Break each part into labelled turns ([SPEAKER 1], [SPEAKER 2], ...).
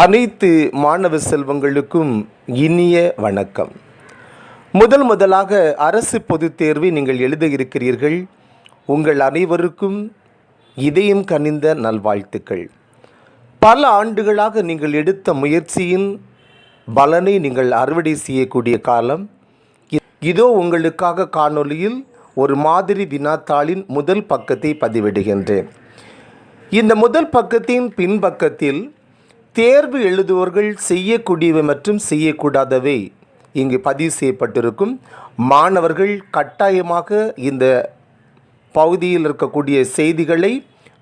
[SPEAKER 1] அனைத்து மாணவ செல்வங்களுக்கும் இனிய வணக்கம். முதல் முதலாக அரசு பொதுத் தேர்வை நீங்கள் எழுத இருக்கிறீர்கள். உங்கள் அனைவருக்கும் இதயம் கனிந்த நல்வாழ்த்துக்கள். பல ஆண்டுகளாக நீங்கள் எடுத்த முயற்சியின் பலனை நீங்கள் அறுவடை செய்யக்கூடிய காலம். இதோ உங்களுக்காக காணொளியில் ஒரு மாதிரி வினாத்தாளின் முதல் பக்கத்தை பதிவிடுகின்றேன். இந்த முதல் பக்கத்தின் பின்பக்கத்தில் தேர்வு எழுதுவோர்கள் செய்யக்கூடியவை மற்றும் செய்யக்கூடாதவை. இங்கு பதிவு செய்யப்பட்டிருக்கும். மாணவர்கள் கட்டாயமாக இந்த பகுதியில் இருக்கக்கூடிய செய்திகளை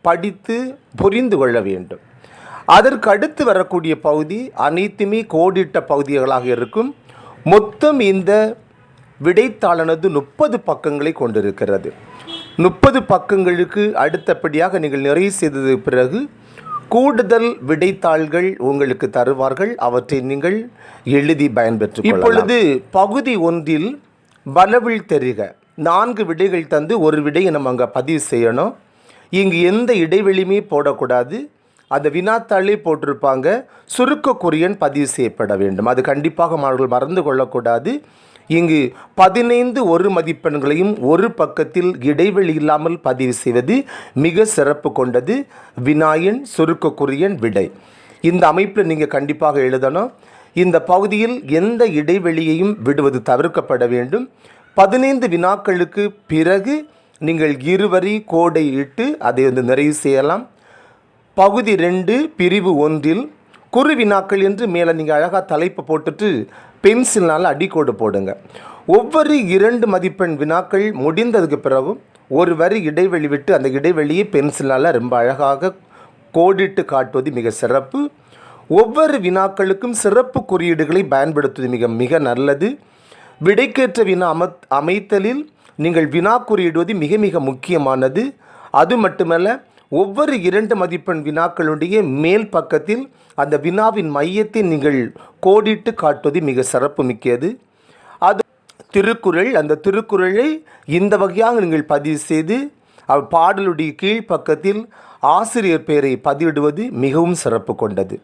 [SPEAKER 1] படித்து புரிந்து கொள்ள வேண்டும். அதற்கு அடுத்து வரக்கூடிய பகுதி அனைத்துமே கோடிட்ட பகுதிகளாக இருக்கும். மொத்தம் இந்த விடைத்தாளானது முப்பது பக்கங்களை கொண்டிருக்கிறது. முப்பது பக்கங்களுக்கு அடுத்தபடியாக நீங்கள் நிறைவு செய்தது பிறகு கூடுதல் விடைத்தாள்கள் உங்களுக்கு தருவார்கள். அவற்றை நீங்கள் எழுதி பயன்பெற்று இப்பொழுது பகுதி ஒன்றில் பலவில் தெரிக. நான்கு விடைகள் தந்து ஒரு விடையை நம்ம அங்கே பதிவு செய்யணும். இங்கு எந்த இடைவெளியுமே போடக்கூடாது. அந்த வினாத்தாளே போட்டிருப்பாங்க. சுருக்க குறியன் பதிவு செய்யப்பட வேண்டும். அது கண்டிப்பாக மாணவர்கள் மறந்து கொள்ளக்கூடாது. இங்கு பதினைந்து ஒரு மதிப்பெண்களையும் ஒரு பக்கத்தில் இடைவெளி இல்லாமல் பதிவு செய்வது மிக சிறப்பு கொண்டது. வினாயன் சுருக்கக்குரியன் விடை. இந்த அமைப்பில் நீங்கள் கண்டிப்பாக எழுதணும். இந்த பகுதியில் எந்த இடைவெளியையும் விடுவது தவிர்க்கப்பட வேண்டும். பதினைந்து வினாக்களுக்கு பிறகு நீங்கள் இருவரி கோடை இட்டு அதை வந்து நிறைவு செய்யலாம். பகுதி ரெண்டு பிரிவு ஒன்றில் குறு வினாக்கள் என்று மேலே நீங்கள் அழகாக தலைப்பு போட்டுட்டு பென்சில்னால் அடிக்கோடு போடுங்க. ஒவ்வொரு இரண்டு மதிப்பெண் வினாக்கள் முடிந்ததுக்கு பிறகு ஒரு வரி இடைவெளி விட்டு அந்த இடைவெளியை பென்சிலால் ரொம்ப அழகாக கோடிட்டு காட்டுவது மிக சிறப்பு. ஒவ்வொரு வினாக்களுக்கும் சிறப்பு குறியீடுகளை பயன்படுத்துவது மிக மிக நல்லது. விடைக்கேற்ற வினா அம அமைத்தலில் நீங்கள் வினா குறியிடுவது மிக மிக முக்கியமானது. அது மட்டுமல்ல ஒவ்வொரு இரண்டு மதிப்பெண் வினாக்களுடைய மேல் பக்கத்தில் அந்த வினாவின் மையத்தை நீங்கள் கோடிட்டு காட்டுவது மிக சிறப்பு மிக்கது அது திருக்குறள் அந்த திருக்குறளை இந்த வகையாக நீங்கள் பதிவு செய்து பாடலுடைய கீழ் பக்கத்தில் ஆசிரியர் பெயரை பதிவிடுவது மிகவும் சிறப்பு கொண்டது.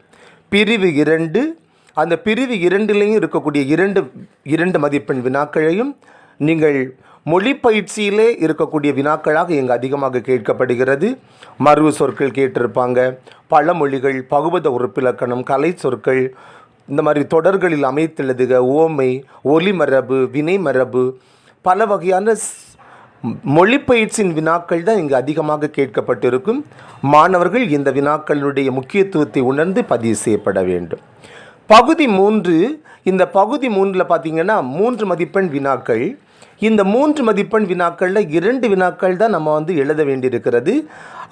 [SPEAKER 1] பிரிவு இரண்டு அந்த பிரிவு இரண்டிலையும் இருக்கக்கூடிய இரண்டு இரண்டு மதிப்பெண் வினாக்களையும் நீங்கள் மொழி பயிற்சியிலே இருக்கக்கூடிய வினாக்களாக இங்கு அதிகமாக கேட்கப்படுகிறது. மருவு சொற்கள் கேட்டிருப்பாங்க. பல மொழிகள் பகுபத உறுப்பிலக்கணம் கலை சொற்கள் இந்த மாதிரி தொடர்களில் அமைத்தெழுதுக ஓமை ஒலிமரபு வினைமரபு பல வகையான மொழி மொழிப்பயிற்சியின் வினாக்கள் தான் இங்கு அதிகமாக கேட்கப்பட்டிருக்கும். மாணவர்கள் இந்த வினாக்களுடைய முக்கியத்துவத்தை உணர்ந்து பதிவு செய்யப்பட வேண்டும். பகுதி மூன்று இந்த பகுதி மூன்றில் பார்த்தீங்கன்னா மூன்று மதிப்பெண் வினாக்கள். இந்த மூன்று மதிப்பெண் வினாக்களில் இரண்டு வினாக்கள் தான் நம்ம வந்து எழுத வேண்டியிருக்கிறது.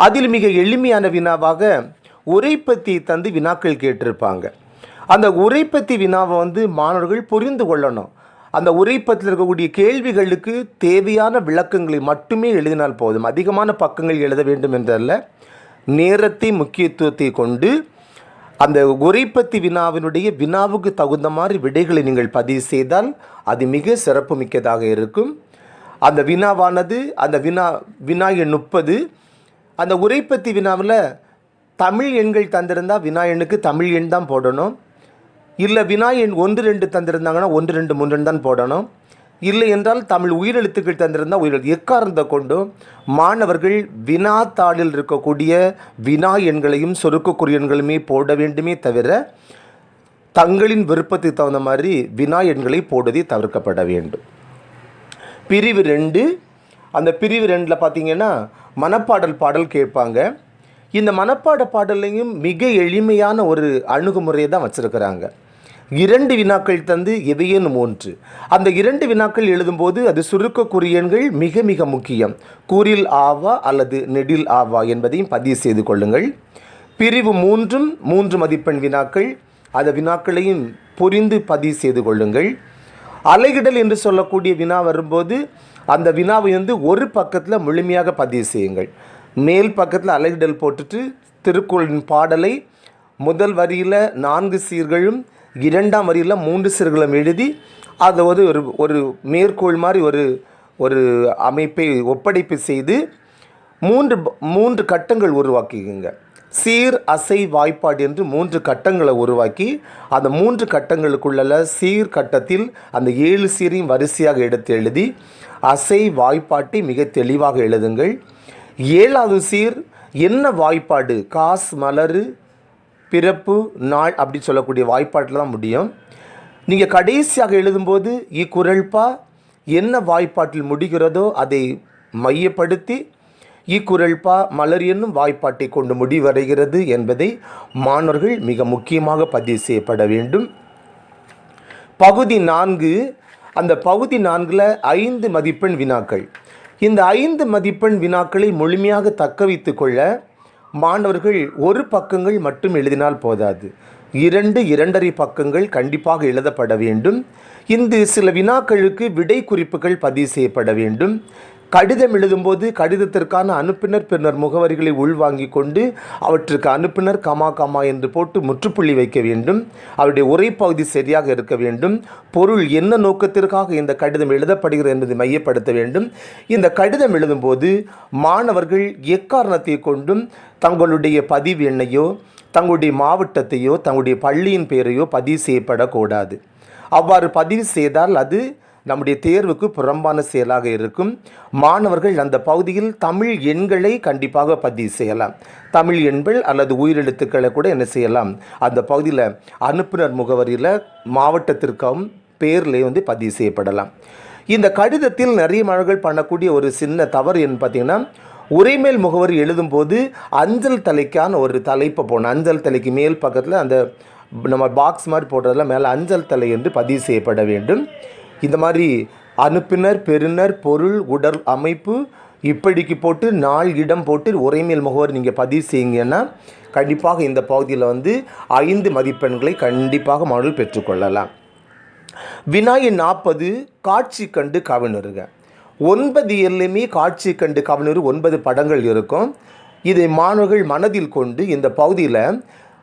[SPEAKER 1] அதில் மிக எளிமையான வினாவாக உரைப்பத்தி தந்து வினாக்கள் கேட்டிருப்பாங்க. அந்த உரைப்பத்தி வினாவை வந்து மாணவர்கள் புரிந்து கொள்ளணும். அந்த உரைப்பத்தில் இருக்கக்கூடிய கேள்விகளுக்கு தேவையான விளக்கங்களை மட்டுமே எழுதினால் போதும். அதிகமான பக்கங்கள் எழுத வேண்டும் என்றல்ல. நேரத்தை முக்கியத்துவத்தை கொண்டு அந்த உரைப்பத்தி வினாவினுடைய வினாவுக்கு தகுந்த மாதிரி விடைகளை நீங்கள் பதிவு செய்தால் அது மிக சிறப்பு மிக்கதாக இருக்கும். அந்த வினாவானது அந்த வினா வினா எண் முப்பது. அந்த உரைப்பத்தி வினாவில் தமிழ் எண்கள் தந்திருந்தால் வினா எண்ணுக்கு தமிழ் எண் தான் போடணும். இல்லை வினா எண் ஒன்று ரெண்டு தந்திருந்தாங்கன்னா ஒன்று ரெண்டு மூன்று ரெண்டு தான் போடணும். இல்லை என்றால் தமிழ் உயிரெழுத்துக்கள் தந்திருந்தால் உயிரெழு எக்காரணத்தை கொண்டும்? மாணவர்கள் வினாத்தாளில் இருக்கக்கூடிய வினா எண்களையும் சொருக்கக்குரிய எண்களுமே போட வேண்டுமே தவிர தங்களின் விருப்பத்துக்கு தகுந்த மாதிரி வினா எண்களை போடுவதை தவிர்க்கப்பட வேண்டும். பிரிவு ரெண்டு. அந்த பிரிவு ரெண்டில் பார்த்தீங்கன்னா மனப்பாடல் பாடல் கேட்பாங்க. இந்த மனப்பாட பாடலையும் மிக எளிமையான ஒரு அணுகுமுறையை தான் வச்சுருக்கிறாங்க. இரண்டு வினாக்கள் தந்து எவையேனும் ஒன்று. அந்த இரண்டு வினாக்கள் எழுதும்போது அது சுருக்க குறியன்கள் மிக மிக முக்கியம். கூறில் ஆவா அல்லது நெடில் ஆவா என்பதையும் பதிவு செய்து கொள்ளுங்கள். பிரிவு மூன்றும் மூன்று மதிப்பெண் வினாக்கள். அந்த வினாக்களையும் புரிந்து பதிவு செய்து கொள்ளுங்கள். அலைகிடல் என்று சொல்லக்கூடிய வினா வரும்போது அந்த வினாவை வந்து ஒரு பக்கத்தில் முழுமையாக பதிவு செய்யுங்கள். மேல் பக்கத்தில் அலைகிடல் போட்டுட்டு திருக்குறளின் பாடலை முதல் வரியில் நான்கு சீர்களும் இரண்டாம் வரியில் மூன்று சீர்களும் எழுதி அதை ஒரு ஒரு ஒரு மேற்கோள் மாதிரி ஒரு ஒரு அமைப்பை ஒப்படைப்பு செய்து மூன்று மூன்று கட்டங்கள் உருவாக்கிக்குங்க. சீர் அசை வாய்ப்பாடு என்று மூன்று கட்டங்களை உருவாக்கி அந்த மூன்று கட்டங்களுக்குள்ள சீர் கட்டத்தில் அந்த ஏழு சீரையும் வரிசையாக எடுத்து எழுதி அசை வாய்ப்பாட்டை மிக தெளிவாக எழுதுங்கள். ஏழாவது சீர் என்ன வாய்ப்பாடு? காஸ் மலரு பிறப்பு நாள் அப்படின்னு சொல்லக்கூடிய வாய்ப்பாட்டில் தான் முடியும். நீங்கள் கடைசியாக எழுதும்போது இக்குரல்பா என்ன வாய்ப்பாட்டில் முடிகிறதோ அதை மையப்படுத்தி இக்குரல்பா மலர் என்னும் வாய்ப்பாட்டை கொண்டு முடிவடைகிறது என்பதை மாணவர்கள் மிக முக்கியமாக பதிவு செய்யப்பட வேண்டும். பகுதி நான்கு அந்த பகுதி நான்கில் ஐந்து மதிப்பெண் வினாக்கள். இந்த ஐந்து மதிப்பெண் வினாக்களை முழுமையாக தக்க வைத்து கொள்ள மாணவர்கள் ஒரு பக்கங்கள் மட்டும் எழுதினால் போதாது. இரண்டு இரண்டரை பக்கங்கள் கண்டிப்பாக எழுதப்பட வேண்டும். இந்த சில வினாக்களுக்கு விடை குறிப்புகள் பதிவு செய்யப்பட வேண்டும். கடிதம் எழுதும்போது கடிதத்திற்கான அனுப்பினர் பின்னர் முகவரிகளை உள்வாங்கிக் கொண்டு அவற்றுக்கு அனுப்பினர் கமா கமா என்று போட்டு முற்றுப்புள்ளி வைக்க வேண்டும். அவருடைய உரைப்பகுதி சரியாக இருக்க வேண்டும். பொருள் என்ன நோக்கத்திற்காக இந்த கடிதம் எழுதப்படுகிறது என்பதை மையப்படுத்த வேண்டும். இந்த கடிதம் எழுதும்போது மாணவர்கள் எக்காரணத்தை கொண்டும் தங்களுடைய பதிவு எண்ணையோ தங்களுடைய மாவட்டத்தையோ தங்களுடைய பள்ளியின் பெயரையோ பதிவு செய்யப்படக்கூடாது. அவ்வாறு பதிவு செய்தால் அது நம்முடைய தேர்வுக்கு புறம்பான செயலாக இருக்கும். மாணவர்கள் அந்த பகுதியில் தமிழ் எண்களை கண்டிப்பாக பதிவு செய்யலாம். தமிழ் எண்கள் அல்லது உயிரெழுத்துக்களை கூட என்ன செய்யலாம். அந்த பகுதியில் அனுப்புனர் முகவரியில் மாவட்டத்திற்கும் பேர்லேயே வந்து பதிவு செய்யப்படலாம். இந்த கடிதத்தில் நிறைய மாணவர்கள் பண்ணக்கூடிய ஒரு சின்ன தவறு என்ன பார்த்தீங்கன்னா உரைமேல் முகவரி எழுதும்போது அஞ்சல் தலைக்கான ஒரு தலைப்பை போடணும். அஞ்சல் தலைக்கு மேல் பக்கத்தில் அந்த நம்ம பாக்ஸ் மாதிரி போடுறதெல்லாம் மேலே அஞ்சல் தலை என்று பதிவு செய்யப்பட வேண்டும். இந்த மாதிரி அனுப்பினர் பெறுநர் பொருள் உடல் அமைப்பு இப்படிக்கு போட்டு நாள் இடம் போட்டு உரைமேல் முகவர் நீங்கள் பதிவு செய்யுங்கன்னா கண்டிப்பாக இந்த பகுதியில் வந்து ஐந்து மதிப்பெண்களை கண்டிப்பாக மாணவர்கள் பெற்றுக்கொள்ளலாம். வினாயின் நாற்பது காட்சி கண்டு கவினருங்க ஒன்பது எல்லையுமே காட்சி கண்டு கவினர் ஒன்பது படங்கள் இருக்கும். இதை மாணவர்கள் மனதில் கொண்டு இந்த பகுதியில்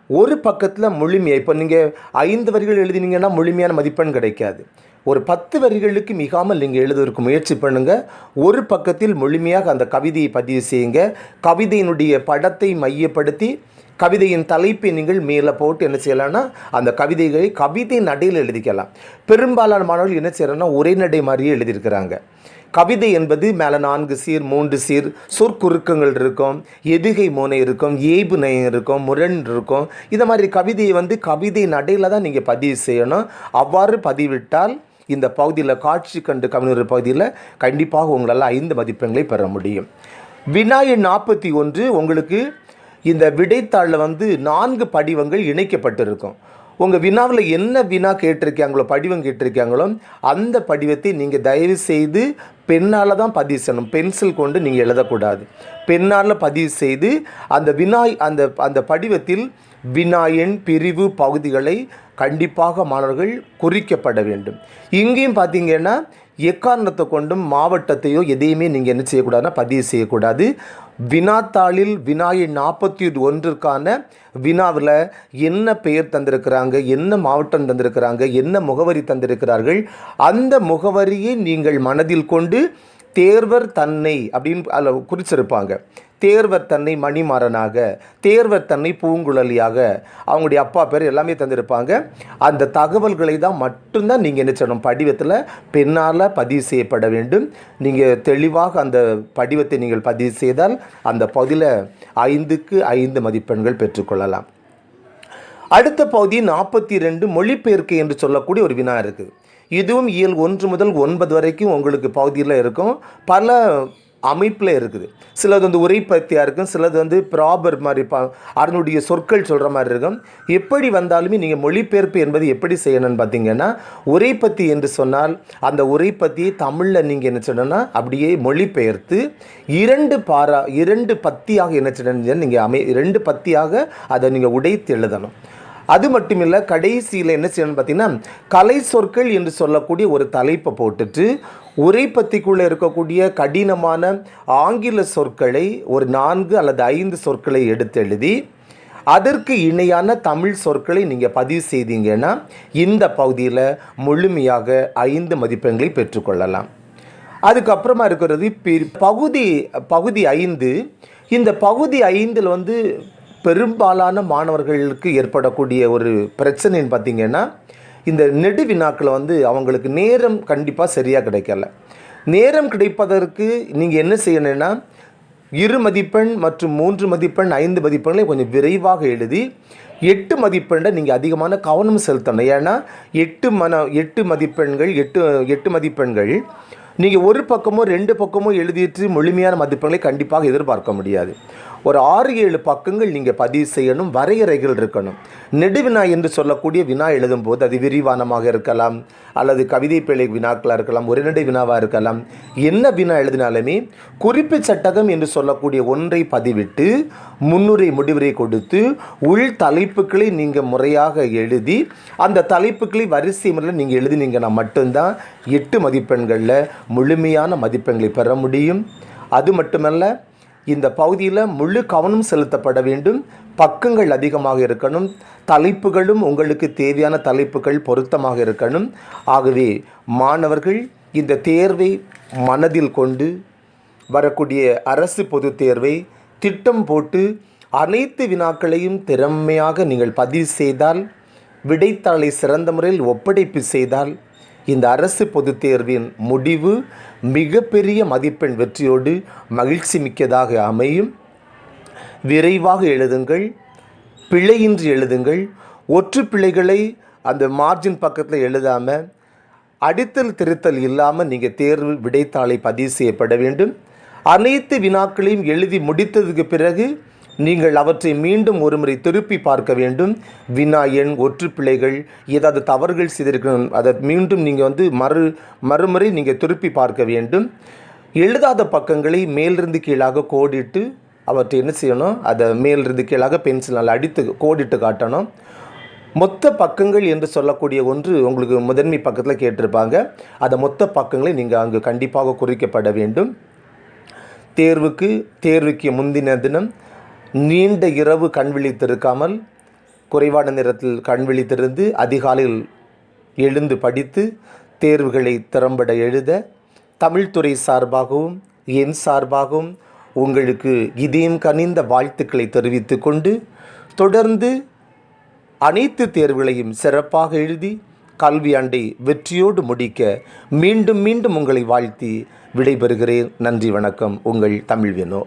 [SPEAKER 1] ஒரு பக்கத்தில் முழுமையாக இப்போ நீங்கள் ஐந்து வரிகள் எழுதினீங்கன்னா முழுமையான மதிப்பெண் கிடைக்காது. ஒரு பத்து வரிகளுக்கு மிகாமல் நீங்கள் எழுதுவதற்கு முயற்சி பண்ணுங்கள் ஒரு பக்கத்தில் முழுமையாக அந்த கவிதையை பதிவு செய்யுங்க. கவிதையினுடைய படத்தை மையப்படுத்தி கவிதையின் தலைப்பை நீங்கள் மேலே போட்டு என்ன செய்யலாம்னா அந்த கவிதைகளை கவிதை நடையில் எழுதிக்கலாம். பெரும்பாலான மாணவர்கள் என்ன செய்யறாங்கன்னா ஒரே நடை மாதிரியே எழுதியிருக்கிறாங்க. கவிதை என்பது மேலே நான்கு சீர் மூன்று சீர் சொற்குறுக்கங்கள் இருக்கும் எதுகை மோனை இருக்கும் ஏய்பு நயம் இருக்கும் முரண் இருக்கும். இந்த மாதிரி கவிதையை வந்து கவிதை நடையில் தான் நீங்கள் பதிவு செய்யணும். அவ்வாறு பதிவிட்டால் இந்த பகுதியில் காட்சி கண்டு கவிஞர் பகுதியில் கண்டிப்பாக உங்களால் ஐந்து மதிப்பெண்களை பெற முடியும். வினாயின் நாற்பத்தி ஒன்று உங்களுக்கு இந்த விடைத்தாளில் வந்து நான்கு படிவங்கள் இணைக்கப்பட்டிருக்கும். உங்கள் வினாவில் என்ன வினா கேட்டிருக்காங்களோ படிவம் கேட்டிருக்காங்களோ அந்த படிவத்தை நீங்கள் தயவு செய்து பெண்ணால் தான் பதிவு செய்யணும். பென்சில் கொண்டு நீங்கள் எழுதக்கூடாது. பெண்ணால் பதிவு செய்து அந்த வினாய் அந்த அந்த படிவத்தில் வினாயன் பிரிவு பகுதிகளை கண்டிப்பாக மாணவர்கள் குறிக்கப்பட வேண்டும். இங்கேயும் பார்த்தீங்கன்னா எக்காரணத்தை கொண்டும் மாவட்டத்தையோ எதையுமே நீங்கள் என்ன செய்யக்கூடாதுன்னா பதிவு செய்யக்கூடாது. வினாத்தாளில் வினாயின் நாற்பத்தி ஒன்றிற்கான வினாவில் என்ன பெயர் தந்திருக்கிறாங்க என்ன மாவட்டம் தந்திருக்கிறாங்க என்ன முகவரி தந்திருக்கிறார்கள் அந்த முகவரியை நீங்கள் மனதில் கொண்டு தேர்வர் தன்னை அப்படின்னு அதில் குறிச்சிருப்பாங்க. தேர்வர் தன்னை மணிமாறனாக தேர்வர் தன்னை பூங்குழலியாக அவங்களுடைய அப்பா பேர் எல்லாமே தந்திருப்பாங்க. அந்த தகவல்களை தான் மட்டும்தான் நீங்கள் என்ன செய்யணும்? படிவத்தில் பெண்ணால் பதிவு செய்யப்பட வேண்டும். நீங்கள் தெளிவாக அந்த படிவத்தை நீங்கள் பதிவு செய்தால் அந்த பகுதியில் ஐந்துக்கு ஐந்து மதிப்பெண்கள் பெற்றுக்கொள்ளலாம் அடுத்த பகுதி நாற்பத்தி ரெண்டு மொழிபெயர்க்கை என்று சொல்லக்கூடிய ஒரு வினா இருக்குது இதுவும் இயல் ஒன்று முதல் ஒன்பது வரைக்கும் உங்களுக்கு பகுதியில் இருக்கும். பல அமைப்பில் இருக்குது. சிலது வந்து உரைப்பத்தியாக இருக்கும் சிலது வந்து ப்ராபர் மாதிரி பா அதனுடைய சொற்கள் சொல்கிற மாதிரி இருக்கும். எப்படி வந்தாலுமே நீங்கள் மொழிபெயர்ப்பு என்பது எப்படி செய்யணும்னு பார்த்தீங்கன்னா உரைப்பத்தி என்று சொன்னால் அந்த உரைப்பத்தியை தமிழில் நீங்கள் என்ன சொல்லணும்னா அப்படியே மொழிபெயர்த்து இரண்டு பாரா இரண்டு பத்தியாக என்ன செய்யணும் நீங்கள் அமை இரண்டு பத்தியாக அதை நீங்கள் உடைத்து எழுதணும். அது மட்டும் இல்லை கடைசியில் என்ன செய்யணும்னு பார்த்தீங்கன்னா கலை சொற்கள் என்று சொல்லக்கூடிய ஒரு தலைப்பை போட்டுட்டு உரைப்பத்திக்குள்ளே இருக்கக்கூடிய கடினமான ஆங்கில சொற்களை ஒரு நான்கு அல்லது ஐந்து சொற்களை எடுத்து எழுதி அதற்கு இணையான தமிழ் சொற்களை நீங்கள் பதிவு செய்தீங்கன்னா இந்த பகுதியில் முழுமையாக ஐந்து மதிப்பெண்களை பெற்றுக்கொள்ளலாம். அதுக்கப்புறமா இருக்கிறது பகுதி பகுதி ஐந்து. இந்த பகுதி ஐந்தில் வந்து பெரும்பாலான மாணவர்களுக்கு ஏற்படக்கூடிய ஒரு பிரச்சனைன்னு பார்த்திங்கன்னா இந்த நெடு வினாக்களை வந்து அவங்களுக்கு நேரம் கண்டிப்பாக சரியாக கிடைக்கல. நேரம் கிடைப்பதற்கு நீங்கள் என்ன செய்யணும்னா இரு மதிப்பெண் மற்றும் மூன்று மதிப்பெண் ஐந்து மதிப்பெண்களை கொஞ்சம் விரைவாக எழுதி எட்டு மதிப்பெண்ணை நீங்கள் அதிகமான கவனம் செலுத்தணும். ஏன்னா எட்டு மன எட்டு மதிப்பெண்கள் எட்டு எட்டு மதிப்பெண்கள் நீங்கள் ஒரு பக்கமோ ரெண்டு பக்கமோ எழுதிட்டு முழுமையான மதிப்பெண்களை கண்டிப்பாக எதிர்பார்க்க முடியாது. ஒரு ஆறு ஏழு பக்கங்கள் நீங்கள் பதிவு செய்யணும் வரையறைகள் இருக்கணும். நெடுவினா என்று சொல்லக்கூடிய வினா எழுதும்போது அது விரிவானமாக இருக்கலாம் அல்லது கவிதை பிழை வினாக்களாக இருக்கலாம் உரைநடை வினாவாக இருக்கலாம். என்ன வினா எழுதினாலுமே குறிப்பு சட்டகம் என்று சொல்லக்கூடிய ஒன்றை பதிவிட்டு முன்னுரை முடிவுரை கொடுத்து உள் தலைப்புகளை நீங்கள் முறையாக எழுதி அந்த தலைப்புகளை வரிசை முறையில் நீங்கள் எழுதினீங்கன்னா மட்டும்தான் எட்டு மதிப்பெண்களில் முழுமையான மதிப்பெண்களை பெற முடியும். அது மட்டுமல்ல இந்த பகுதியில் முழு கவனம் செலுத்தப்பட வேண்டும். பக்கங்கள் அதிகமாக இருக்கணும். தலைப்புகளும் உங்களுக்கு தேவையான தலைப்புகள் பொருத்தமாக இருக்கணும். ஆகவே மாணவர்கள் இந்த தேர்வை மனதில் கொண்டு வரக்கூடிய அரசு பொதுத் தேர்வை திட்டம் போட்டு அனைத்து வினாக்களையும் திறமையாக நீங்கள் பதிவு செய்தால் விடைத்தாளை சிறந்த முறையில் ஒப்படைப்பு செய்தால் இந்த அரசு பொதுத் தேர்வின் முடிவு மிகப்பெரிய மதிப்பெண் வெற்றியோடு மகிழ்ச்சி மிக்கதாக அமையும். விரைவாக எழுதுங்கள். பிழையின்றி எழுதுங்கள். ஒற்று பிழைகளை அந்த மார்ஜின் பக்கத்தில் எழுதாமல் அடித்தல் திருத்தல் இல்லாமல் நீங்கள் தேர்வு விடைத்தாளை பதிவு செய்யப்பட வேண்டும். அனைத்து வினாக்களையும் எழுதி முடித்ததுக்கு பிறகு நீங்கள் அவற்றை மீண்டும் ஒருமுறை திருப்பி பார்க்க வேண்டும். வினா எண் ஒற்று பிழைகள் ஏதாவது தவறுகள் செய்திருக்கணும் அதை மீண்டும் நீங்கள் வந்து மறு மறுமுறை நீங்கள் திருப்பி பார்க்க வேண்டும். எழுதாத பக்கங்களை மேலிருந்து கீழாக கோடிட்டு அவற்றை என்ன செய்யணும்? அதை மேலிருந்து கீழாக பென்சிலால் அடித்து கோடிட்டு காட்டணும். மொத்த பக்கங்கள் என்று சொல்லக்கூடிய ஒன்று உங்களுக்கு முதன்மை பக்கத்தில் கேட்டிருப்பாங்க. அந்த மொத்த பக்கங்களை நீங்கள் அங்கு கண்டிப்பாக குறிக்கப்பட வேண்டும். தேர்வுக்கு தேர்வுக்கு முந்தின தினம் நீண்ட இரவு கண் விழித்திருக்காமல் குறைவான நேரத்தில் கண் விழித்திருந்து அதிகாலையில் எழுந்து படித்து தேர்வுகளை திறம்பட எழுத தமிழ்துறை சார்பாகவும் என் சார்பாகவும் உங்களுக்கு இதயம் கனிந்த வாழ்த்துக்களை தெரிவித்து கொண்டு தொடர்ந்து அனைத்து தேர்வுகளையும் சிறப்பாக எழுதி கல்வியாண்டை வெற்றியோடு முடிக்க மீண்டும் மீண்டும் உங்களை வாழ்த்தி விடைபெறுகிறேன். நன்றி வணக்கம். உங்கள் தமிழ் வினோ